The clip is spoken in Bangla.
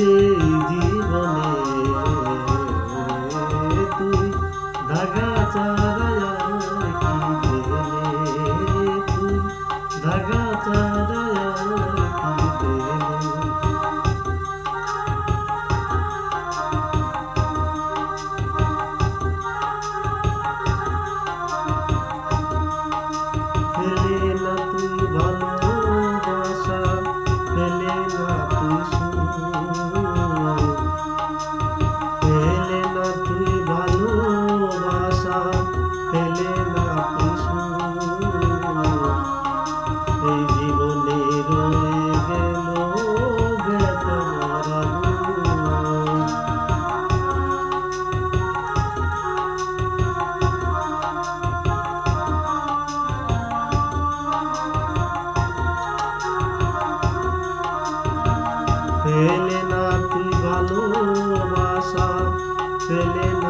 জীবনে বলে রয়ে গেল ফেলে না তুই ভালোবাসা ফেলে না